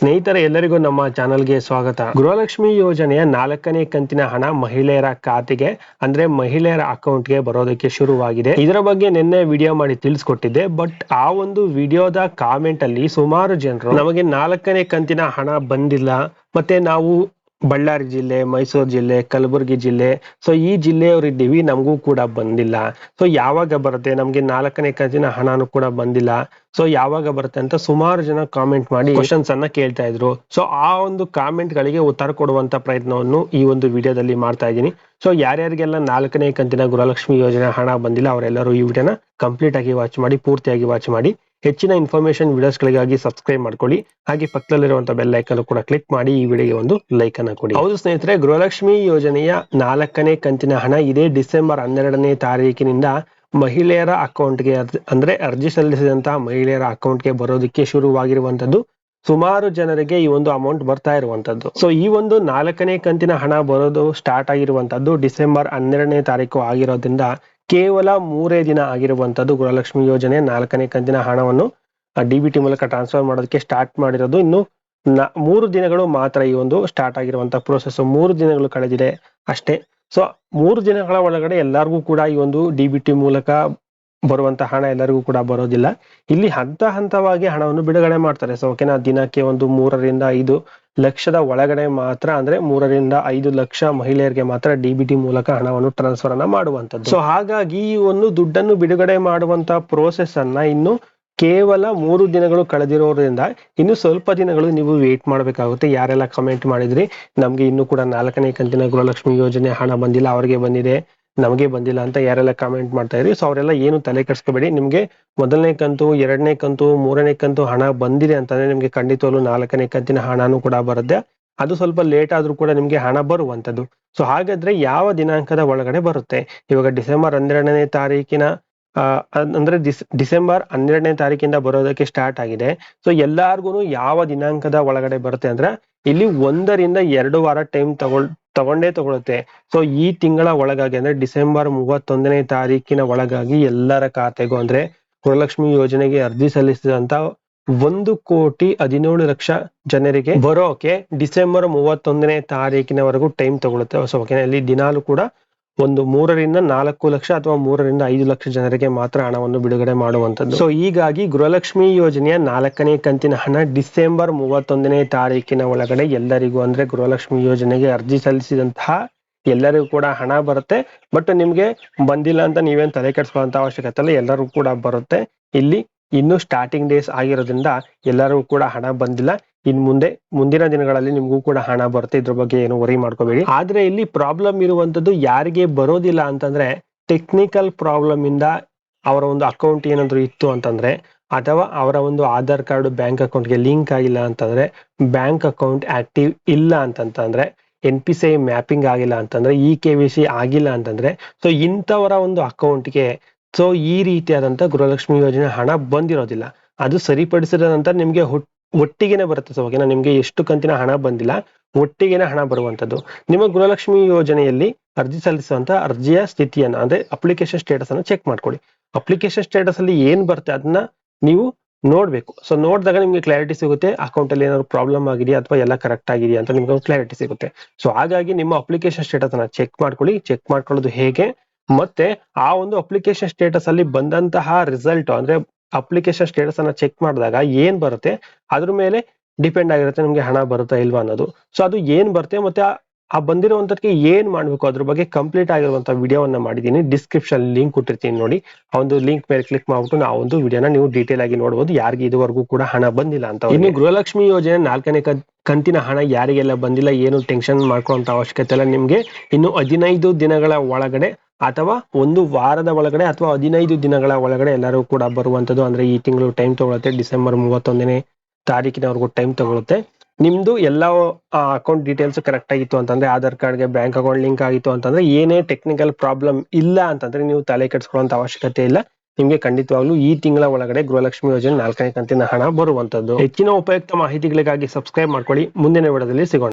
ಸ್ನೇಹಿತರೆ, ಎಲ್ಲರಿಗೂ ನಮ್ಮ ಚಾನಲ್ಗೆ ಸ್ವಾಗತ. ಗೃಹಲಕ್ಷ್ಮಿ ಯೋಜನೆಯ ನಾಲ್ಕನೇ ಕಂತಿನ ಹಣ ಮಹಿಳೆಯರ ಖಾತೆಗೆ, ಅಂದ್ರೆ ಮಹಿಳೆಯರ ಅಕೌಂಟ್ಗೆ ಬರೋದಕ್ಕೆ ಶುರುವಾಗಿದೆ. ಇದರ ಬಗ್ಗೆ ನಿನ್ನೆ ವಿಡಿಯೋ ಮಾಡಿ ತಿಳಿಸ್ಕೊಟ್ಟಿದ್ದೆ, ಬಟ್ ಆ ಒಂದು ವಿಡಿಯೋದ ಕಾಮೆಂಟ್ ಅಲ್ಲಿ ಸುಮಾರು ಜನರು ನಮಗೆ ನಾಲ್ಕನೇ ಕಂತಿನ ಹಣ ಬಂದಿಲ್ಲ, ಮತ್ತೆ ನಾವು ಬಳ್ಳಾರಿ ಜಿಲ್ಲೆ, ಮೈಸೂರು ಜಿಲ್ಲೆ, ಕಲಬುರಗಿ ಜಿಲ್ಲೆ. ಸೊ ಈ ಜಿಲ್ಲೆಯವರು ಇದ್ದೀವಿ, ನಮಗೂ ಕೂಡ ಬಂದಿಲ್ಲ. ಸೊ ಯಾವಾಗ ಬರುತ್ತೆ? ನಮ್ಗೆ ನಾಲ್ಕನೇ ಕಂತಿನ ಹಣನೂ ಕೂಡ ಬಂದಿಲ್ಲ. ಸೊ ಯಾವಾಗ ಬರುತ್ತೆ ಅಂತ ಸುಮಾರು ಜನ ಕಾಮೆಂಟ್ ಮಾಡಿ ಕ್ವಶನ್ಸ್ ಅನ್ನ ಕೇಳ್ತಾ ಇದ್ರು. ಸೊ ಆ ಒಂದು ಕಾಮೆಂಟ್ ಗಳಿಗೆ ಉತ್ತರ ಕೊಡುವಂತ ಪ್ರಯತ್ನವನ್ನು ಈ ಒಂದು ವಿಡಿಯೋದಲ್ಲಿ ಮಾಡ್ತಾ ಇದ್ದೀನಿ. ಸೊ ಯಾರ್ಯಾರಿಗೆಲ್ಲ ನಾಲ್ಕನೇ ಕಂತಿನ ಗೃಹಲಕ್ಷ್ಮಿ ಯೋಜನೆ ಹಣ ಬಂದಿಲ್ಲ, ಅವರೆಲ್ಲರೂ ಈ ವಿಡಿಯೋನ ಕಂಪ್ಲೀಟ್ ಆಗಿ ವಾಚ್ ಮಾಡಿ, ಪೂರ್ತಿಯಾಗಿ ವಾಚ್ ಮಾಡಿ. ಹೆಚ್ಚಿನ ಇನ್ಫಾರ್ಮೇಶನ್ ವಿಡಿಯೋಸ್ಗಳಿಗಾಗಿ ಸಬ್ಸ್ಕ್ರೈಬ್ ಮಾಡ್ಕೊಳ್ಳಿ. ಹಾಗೆ ಪಕ್ಕದಲ್ಲಿರುವಂತಹ ಬೆಲ್ ಐಕನ್ ಕೂಡ ಕ್ಲಿಕ್ ಮಾಡಿ ಈ ವಿಡಿಯೋಗೆ ಒಂದು ಲೈಕ್ ಅನ್ನ ಕೊಡಿ. ಹೌದು ಸ್ನೇಹಿತರೆ, ಗೃಹಲಕ್ಷ್ಮಿ ಯೋಜನೆಯ ನಾಲ್ಕನೇ ಕಂತಿನ ಹಣ ಇದೇ ಡಿಸೆಂಬರ್ ಹನ್ನೆರಡನೇ ತಾರೀಕಿನಿಂದ ಮಹಿಳೆಯರ ಅಕೌಂಟ್ಗೆ ಅಂದ್ರೆ ಅರ್ಜಿ ಸಲ್ಲಿಸಿದಂತಹ ಮಹಿಳೆಯರ ಅಕೌಂಟ್ಗೆ ಬರೋದಕ್ಕೆ ಶುರುವಾಗಿರುವಂತದ್ದು ಸುಮಾರು ಜನರಿಗೆ ಈ ಒಂದು ಅಮೌಂಟ್ ಬರ್ತಾ ಇರುವಂತದ್ದು ಸೊ ಈ ಒಂದು ನಾಲ್ಕನೇ ಕಂತಿನ ಹಣ ಬರೋದು ಸ್ಟಾರ್ಟ್ ಆಗಿರುವಂತದ್ದು ಡಿಸೆಂಬರ್ ಹನ್ನೆರಡನೇ ತಾರೀಕು ಆಗಿರೋದ್ರಿಂದ ಕೇವಲ ಮೂರೇ ದಿನ ಆಗಿರುವಂತದ್ದು ಗೃಹಲಕ್ಷ್ಮಿ ಯೋಜನೆ. ನಾಲ್ಕನೇ ಕಂತಿನ ಹಣವನ್ನು ಡಿ ಬಿ ಟಿ ಮೂಲಕ ಟ್ರಾನ್ಸ್ಫರ್ ಮಾಡೋದಕ್ಕೆ ಸ್ಟಾರ್ಟ್ ಮಾಡಿರೋದು. ಇನ್ನು ಮೂರು ದಿನಗಳು ಮಾತ್ರ ಈ ಒಂದು ಸ್ಟಾರ್ಟ್ ಆಗಿರುವಂತಹ ಪ್ರೋಸೆಸ್ ಮೂರು ದಿನಗಳು ಕಳೆದಿದೆ ಅಷ್ಟೇ. ಸೊ ಮೂರು ದಿನಗಳ ಒಳಗಡೆ ಎಲ್ಲರಿಗೂ ಕೂಡ ಈ ಒಂದು ಡಿ ಬಿ ಟಿ ಮೂಲಕ ಬರುವಂತಹ ಹಣ ಎಲ್ಲರಿಗೂ ಕೂಡ ಬರೋದಿಲ್ಲ. ಇಲ್ಲಿ ಹಂತ ಹಂತವಾಗಿ ಹಣವನ್ನು ಬಿಡುಗಡೆ ಮಾಡ್ತಾರೆ. ಸೊ ಓಕೆನಾ ದಿನಕ್ಕೆ ಒಂದು ಮೂರರಿಂದ ಐದು ಲಕ್ಷದ ಒಳಗಡೆ ಮಾತ್ರ ಅಂದ್ರೆ ಮೂರರಿಂದ ಐದು ಲಕ್ಷ ಮಹಿಳೆಯರಿಗೆ ಮಾತ್ರ ಡಿಬಿಟಿ ಮೂಲಕ ಹಣವನ್ನು ಟ್ರಾನ್ಸ್ಫರ್ ಅನ್ನ ಮಾಡುವಂತದ್ದು ಸೊ ಹಾಗಾಗಿ ಈ ಒಂದು ದುಡ್ಡನ್ನು ಬಿಡುಗಡೆ ಮಾಡುವಂತ ಪ್ರೋಸೆಸ್ ಅನ್ನ ಇನ್ನು ಕೇವಲ ಮೂರು ದಿನಗಳು ಕಳೆದಿರೋದ್ರಿಂದ ಇನ್ನು ಸ್ವಲ್ಪ ದಿನಗಳು ನೀವು ವೇಟ್ ಮಾಡಬೇಕಾಗುತ್ತೆ. ಯಾರೆಲ್ಲ ಕಮೆಂಟ್ ಮಾಡಿದ್ರಿ? ನಮ್ಗೆ ಇನ್ನು ಕೂಡ ನಾಲ್ಕನೇ ಕಂತಿನ ಗೃಹಲಕ್ಷ್ಮಿ ಯೋಜನೆ ಹಣ ಬಂದಿಲ್ಲ, ಅವರಿಗೆ ಬಂದಿದೆ. ನಮಗೆ ಬಂದಿಲ್ಲ ಅಂತ ಯಾರೆಲ್ಲ ಕಾಮೆಂಟ್ ಮಾಡ್ತಾ ಇದ್ರಿ. ಸೊ ಅವರೆಲ್ಲ ಏನು ತಲೆ ಕೆಡಿಸ್ಕೋಬೇಡಿ. ನಿಮಗೆ ಮೊದಲನೇ ಕಂತು, ಎರಡನೇ ಕಂತು, ಮೂರನೇ ಕಂತು ಹಣ ಬಂದಿದೆ ಅಂತಂದ್ರೆ ನಿಮಗೆ ಖಂಡಿತವಾಗ್ಲೂ ನಾಲ್ಕನೇ ಕಂತಿನ ಹಣನೂ ಕೂಡ ಬರುತ್ತೆ. ಅದು ಸ್ವಲ್ಪ ಲೇಟ್ ಆದ್ರೂ ಕೂಡ ನಿಮಗೆ ಹಣ ಬರುವಂತದ್ದು ಸೊ ಹಾಗಾದ್ರೆ ಯಾವ ದಿನಾಂಕದ ಒಳಗಡೆ ಬರುತ್ತೆ? ಇವಾಗ ಡಿಸೆಂಬರ್ ಹನ್ನೆರಡನೇ ತಾರೀಕಿನ ಅಂದ್ರೆ ಡಿಸ್, ಡಿಸೆಂಬರ್ ಹನ್ನೆರಡನೇ ತಾರೀಕಿಂದ ಬರೋದಕ್ಕೆ ಸ್ಟಾರ್ಟ್ ಆಗಿದೆ. ಸೊ ಎಲ್ಲಾರ್ಗು ಯಾವ ದಿನಾಂಕದ ಒಳಗಡೆ ಬರುತ್ತೆ ಅಂದ್ರೆ ಇಲ್ಲಿ ಒಂದರಿಂದ ಎರಡು ವಾರ ಟೈಮ್ ತಗೊಳ್, ತಗೊಂಡೇ ತಗೊಳುತ್ತೆ. ಸೊ ಈ ತಿಂಗಳ ಒಳಗಾಗಿ ಅಂದ್ರೆ ಡಿಸೆಂಬರ್ ಮೂವತ್ತೊಂದನೇ ತಾರೀಕಿನ ಒಳಗಾಗಿ ಎಲ್ಲರ ಖಾತೆಗೂ ಅಂದ್ರೆ ಗೃಹಲಕ್ಷ್ಮಿ ಯೋಜನೆಗೆ ಅರ್ಜಿ ಸಲ್ಲಿಸಿದಂತ ಒಂದು ಕೋಟಿ ಹದಿನೇಳು ಲಕ್ಷ ಜನರಿಗೆ ಬರೋಕೆ ಡಿಸೆಂಬರ್ ಮೂವತ್ತೊಂದನೇ ತಾರೀಕಿನವರೆಗೂ ಟೈಮ್ ತಗೊಳುತ್ತೆ. ಸೊ ಓಕೆನಾ ಇಲ್ಲಿ ದಿನಾಲು ಕೂಡ ಒಂದು ಮೂರರಿಂದ ನಾಲ್ಕು ಲಕ್ಷ ಅಥವಾ ಮೂರರಿಂದ ಐದು ಲಕ್ಷ ಜನರಿಗೆ ಮಾತ್ರ ಹಣವನ್ನು ಬಿಡುಗಡೆ ಮಾಡುವಂತದ್ದು ಸೊ ಹೀಗಾಗಿ ಗೃಹಲಕ್ಷ್ಮಿ ಯೋಜನೆಯ ನಾಲ್ಕನೇ ಕಂತಿನ ಹಣ ಡಿಸೆಂಬರ್ ಮೂವತ್ತೊಂದನೇ ತಾರೀಕಿನ ಒಳಗಡೆ ಎಲ್ಲರಿಗೂ ಅಂದ್ರೆ ಗೃಹಲಕ್ಷ್ಮಿ ಯೋಜನೆಗೆ ಅರ್ಜಿ ಸಲ್ಲಿಸಿದಂತಹ ಎಲ್ಲರಿಗೂ ಕೂಡ ಹಣ ಬರುತ್ತೆ. ಬಟ್ ನಿಮ್ಗೆ ಬಂದಿಲ್ಲ ಅಂತ ನೀವೇನ್ ತಲೆ ಕೆಡಿಸ್ಕೊಳ್ಳುವಂತ ಅವಶ್ಯಕತೆ ಇಲ್ಲ. ಎಲ್ಲರಿಗೂ ಕೂಡ ಬರುತ್ತೆ. ಇಲ್ಲಿ ಇನ್ನು ಸ್ಟಾರ್ಟಿಂಗ್ ಡೇಸ್ ಆಗಿರೋದ್ರಿಂದ ಎಲ್ಲರಿಗೂ ಕೂಡ ಹಣ ಬಂದಿಲ್ಲ. ಇನ್ ಮುಂದೆ, ಮುಂದಿನ ದಿನಗಳಲ್ಲಿ ನಿಮ್ಗೂ ಕೂಡ ಹಣ ಬರುತ್ತೆ. ಇದ್ರ ಬಗ್ಗೆ ಏನು ವರಿ ಮಾಡ್ಕೋಬೇಡಿ. ಆದ್ರೆ ಇಲ್ಲಿ ಪ್ರಾಬ್ಲಮ್ ಇರುವಂತದ್ದು ಯಾರಿಗೆ ಬರೋದಿಲ್ಲ ಅಂತಂದ್ರೆ ಟೆಕ್ನಿಕಲ್ ಪ್ರಾಬ್ಲಮ್ ಇಂದ ಅವರ ಒಂದು ಅಕೌಂಟ್ ಏನಾದ್ರು ಇತ್ತು ಅಂತಂದ್ರೆ ಅಥವಾ ಅವರ ಒಂದು ಆಧಾರ್ ಕಾರ್ಡ್ ಬ್ಯಾಂಕ್ ಅಕೌಂಟ್ಗೆ ಲಿಂಕ್ ಆಗಿಲ್ಲ ಅಂತಂದ್ರೆ ಬ್ಯಾಂಕ್ ಅಕೌಂಟ್ ಆಕ್ಟಿವ್ ಇಲ್ಲ ಅಂತಂತಂದ್ರೆ ಎನ್ ಪಿ ಸಿ ಮ್ಯಾಪಿಂಗ್ ಆಗಿಲ್ಲ ಅಂತಂದ್ರೆ ಇ ಕೆ ವಿ ಸಿ ಆಗಿಲ್ಲ ಅಂತಂದ್ರೆ ಸೊ ಇಂಥವರ ಒಂದು ಅಕೌಂಟ್ಗೆ ಸೊ ಈ ರೀತಿಯಾದಂತ ಗೃಹಲಕ್ಷ್ಮಿ ಯೋಜನೆ ಹಣ ಬಂದಿರೋದಿಲ್ಲ. ಅದು ಸರಿಪಡಿಸಿದ ನಂತರ ನಿಮ್ಗೆ ಒಟ್ಟಿಗೆನೆ ಬರುತ್ತೆ ಸೊ ಓಕೆನಾ ನಿಮ್ಗೆ ಎಷ್ಟು ಕಂತಿನ ಹಣ ಬಂದಿಲ್ಲ, ಒಟ್ಟಿಗೆನೆ ಹಣ ಬರುವಂತದ್ದು. ನಿಮ್ಮ ಗೃಹಲಕ್ಷ್ಮಿ ಯೋಜನೆಯಲ್ಲಿ ಅರ್ಜಿ ಸಲ್ಲಿಸುವಂತ ಅರ್ಜಿಯ ಸ್ಥಿತಿಯನ್ನ, ಅಂದ್ರೆ ಅಪ್ಲಿಕೇಶನ್ ಸ್ಟೇಟಸ್ ಅನ್ನು ಚೆಕ್ ಮಾಡ್ಕೊಳ್ಳಿ. ಅಪ್ಲಿಕೇಶನ್ ಸ್ಟೇಟಸ್ ಅಲ್ಲಿ ಏನ್ ಬರುತ್ತೆ ಅದನ್ನ ನೀವು ನೋಡ್ಬೇಕು. ಸೊ ನೋಡಿದಾಗ ನಿಮ್ಗೆ ಕ್ಲಾರಿಟಿ ಸಿಗುತ್ತೆ. ಅಕೌಂಟ್ ಅಲ್ಲಿ ಏನಾದ್ರು ಪ್ರಾಬ್ಲಮ್ ಆಗಿದೆಯಾ ಅಥವಾ ಎಲ್ಲ ಕರೆಕ್ಟ್ ಆಗಿದೆಯಾ ಅಂತ ನಿಮ್ಗೆ ಕ್ಲಾರಿಟಿ ಸಿಗುತ್ತೆ. ಸೊ ಹಾಗಾಗಿ ನಿಮ್ಮ ಅಪ್ಲಿಕೇಶನ್ ಸ್ಟೇಟಸ್ ಅನ್ನ ಚೆಕ್ ಮಾಡ್ಕೊಳ್ಳಿ. ಚೆಕ್ ಮಾಡ್ಕೊಳ್ಳೋದು ಹೇಗೆ? ಮತ್ತೆ ಆ ಒಂದು ಅಪ್ಲಿಕೇಶನ್ ಸ್ಟೇಟಸ್ ಅಲ್ಲಿ ಬಂದಂತಹ ರಿಸಲ್ಟ್ ಅಂದ್ರೆ ಅಪ್ಲಿಕೇಶನ್ ಸ್ಟೇಟಸ್ ಅನ್ನ ಚೆಕ್ ಮಾಡಿದಾಗ ಏನ್ ಬರುತ್ತೆ? ಅದ್ರ ಮೇಲೆ ಡಿಪೆಂಡ್ ಆಗಿರುತ್ತೆ ನಿಮ್ಗೆ ಹಣ ಬರುತ್ತಾ ಇಲ್ವಾ ಅನ್ನೋದು. ಸೊ ಅದು ಏನ್ ಬರುತ್ತೆ ಮತ್ತೆ ಆ- ಬಂದಿರುವಂತದಕ್ಕೆ ಏನ್ ಮಾಡ್ಬೇಕು? ಅದ್ರ ಬಗ್ಗೆ ಕಂಪ್ಲೀಟ್ ಆಗಿರುವಂತ ವಿಡಿಯೋವನ್ನ ಮಾಡಿದೀನಿ ಡಿಸ್ಕ್ರಿಪ್ಷನ್ ಲಿಂಕ್ ಕೊಟ್ಟಿರ್ತೀನಿ ನೋಡಿ. ಆ ಒಂದು ಲಿಂಕ್ ಮೇಲೆ ಕ್ಲಿಕ್ ಮಾಡ್ಬಿಟ್ಟು ನಾವು ಒಂದು ವಿಡಿಯೋನ ನೀವು ಡೀಟೇಲ್ ಆಗಿ ನೋಡಬಹುದು ಯಾರಿಗೆ ಇದುವರೆಗೂ ಕೂಡ ಹಣ ಬಂದಿಲ್ಲ ಅಂತ ಇನ್ನು ಗೃಹಲಕ್ಷ್ಮಿ ಯೋಜನೆ ನಾಲ್ಕನೇ ಕಂತಿನ ಹಣ ಯಾರಿಗೆಲ್ಲ ಬಂದಿಲ್ಲ ಏನು ಟೆನ್ಷನ್ ಮಾಡ್ಕೊಳ್ಳುವಂತ ಅವಶ್ಯಕತೆ ಇಲ್ಲ ನಿಮ್ಗೆ. ಇನ್ನು ಹದಿನೈದು ದಿನಗಳ ಒಳಗಡೆ ಅಥವಾ ಒಂದು ವಾರದ ಒಳಗಡೆ ಅಥವಾ ಹದಿನೈದು ದಿನಗಳ ಒಳಗಡೆ ಎಲ್ಲರೂ ಕೂಡ ಬರುವಂತದ್ದು ಅಂದ್ರೆ ಈ ತಿಂಗಳು ಟೈಮ್ ತಗೊಳುತ್ತೆ. ಡಿಸೆಂಬರ್ ಮೂವತ್ತೊಂದನೇ ತಾರೀಕಿನವರೆಗೂ ಟೈಮ್ ತಗೊಳುತ್ತೆ. ನಿಮ್ದು ಎಲ್ಲ ಅಕೌಂಟ್ ಡೀಟೇಲ್ಸ್ ಕರೆಕ್ಟ್ ಆಗಿತ್ತು ಅಂತಂದ್ರೆ ಆಧಾರ್ ಕಾರ್ಡ್ಗೆ ಬ್ಯಾಂಕ್ ಅಕೌಂಟ್ ಲಿಂಕ್ ಆಗಿತ್ತು ಅಂತಂದ್ರೆ ಏನೇ ಟೆಕ್ನಿಕಲ್ ಪ್ರಾಬ್ಲಮ್ ಇಲ್ಲ ಅಂತಂದ್ರೆ ನೀವು ತಲೆ ಕೆಡಿಸ್ಕೊಳ್ಳುವಂತ ಅವಶ್ಯಕತೆ ಇಲ್ಲ. ನಿಮ್ಗೆ ಖಂಡಿತವಾಗ್ಲೂ ಈ ತಿಂಗಳ ಒಳಗಡೆ ಗೃಹಲಕ್ಷ್ಮಿ ಯೋಜನೆ ನಾಲ್ಕನೇ ಕಂತಿನ ಹಣ ಬರುವಂತದ್ದು ಹೆಚ್ಚಿನ ಉಪಯುಕ್ತ ಮಾಹಿತಿಗಳಿಗಾಗಿ ಸಬ್ಸ್ಕ್ರೈಬ್ ಮಾಡ್ಕೊಳ್ಳಿ. ಮುಂದಿನ ವಿಡದಲ್ಲಿ ಸಿಗೋಣ.